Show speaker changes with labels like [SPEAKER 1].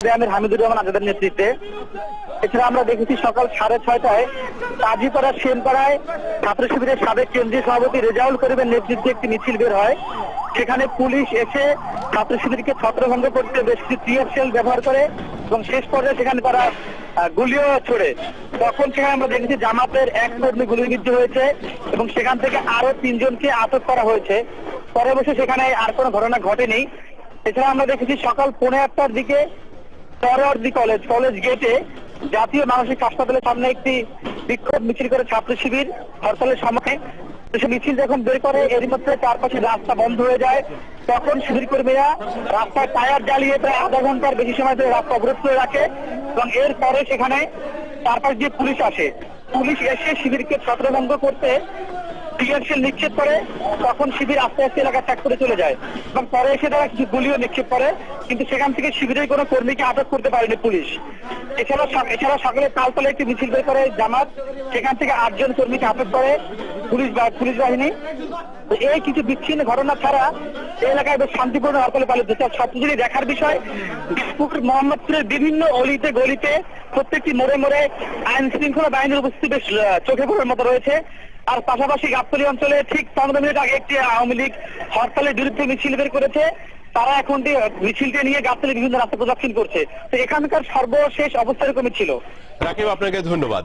[SPEAKER 1] আমির হামিদুর রহমান আজাদের নেতৃত্বে। এছাড়া আমরা দেখেছি সকাল সাড়ে ছয়টায় কাজীপাড়া সেনপাড়ায় ছাত্র শিবিরের সাবেক কেন্দ্রীয় সভাপতি রেজাউল করিমের নেতৃত্বে একটি মিছিল বের হয়। সেখানে পুলিশ এসে ছাত্র শিবিরকে ছত্রভঙ্গ করতে বেশ কিছু টিয়ার সেল ব্যবহার করে এবং শেষ পর্যায়ে সেখানে তারা গুলিও ছোড়ে। তখন সেখানে আমরা দেখেছি জামাতের এক কর্মী গুলিবিদ্ধ হয়েছে এবং সেখান থেকে আরও তিনজনকে আটক করা হয়েছে। পরে বসে সেখানে আর কোনো ঘটনা ঘটেনি। এছাড়া আমরা দেখেছি সকাল পৌনে আটটার দিকে সরওয়ার্দী কলেজ কলেজ গেটে জাতীয় মানসিক হাসপাতালের সামনে একটি বিক্ষোভ মিছিল করে ছাত্র শিবির হরতালের সময় সে মিছিল যখন বের করে এর মধ্যে চারপাশে রাস্তা বন্ধ হয়ে যায়। তখন শিবির কর্মীরা রাস্তায় টায়ার জ্বালিয়ে প্রায় আধা ঘণ্টার বেশি সময় ধরে রাস্তা অবরোধ করে রাখে এবং এরপরে সেখানে চারপাশ দিয়ে পুলিশ আসে। পুলিশ এসে শিবিরকে ছত্রভঙ্গ করতে টিয়ারশেল নিক্ষেপ করে, তখন শিবির আস্তে আস্তে এলাকা ত্যাগ করে চলে যায়। এবং পরে এসে তারা কিছু গুলিও নিক্ষেপ করে, কিন্তু সেখান থেকে শিবিরের কোনো কর্মীকে আটক করতে পারেনি পুলিশ। এছাড়া এছাড়া সকালে তালতলে একটি মিছিল বের করে জামাত, সেখান থেকে আটজন কর্মীকে আটক করে পুলিশ পুলিশ বাহিনী। এই কিছু বিচ্ছিন্ন ঘটনা ছাড়া এই এলাকায় বেশ শান্তিপূর্ণ হরতালে পালিত হচ্ছে। যদি দেখার বিষয় দিসপুর মোহাম্মদপুরের বিভিন্ন অলিতে গলিতে প্রত্যেকটি মোড়ে মোড়ে আইন শৃঙ্খলা বাহিনীর উপস্থিতি বেশ চোখে পড়ার মতো রয়েছে। আর পাশাপাশি গাবতলি অঞ্চলে ঠিক পনেরো মিনিট আগে একটি আওয়ামী লীগ হরতালের বিরুদ্ধে মিছিল বের করেছে। তারা এখন মিছিলটি নিয়ে গাবতলী বিভিন্ন রাস্তা প্রদক্ষিণ করছে। তো এখানকার সর্বশেষ অবস্থা এরকমই ছিল।
[SPEAKER 2] রাকিব, আপনাকে ধন্যবাদ।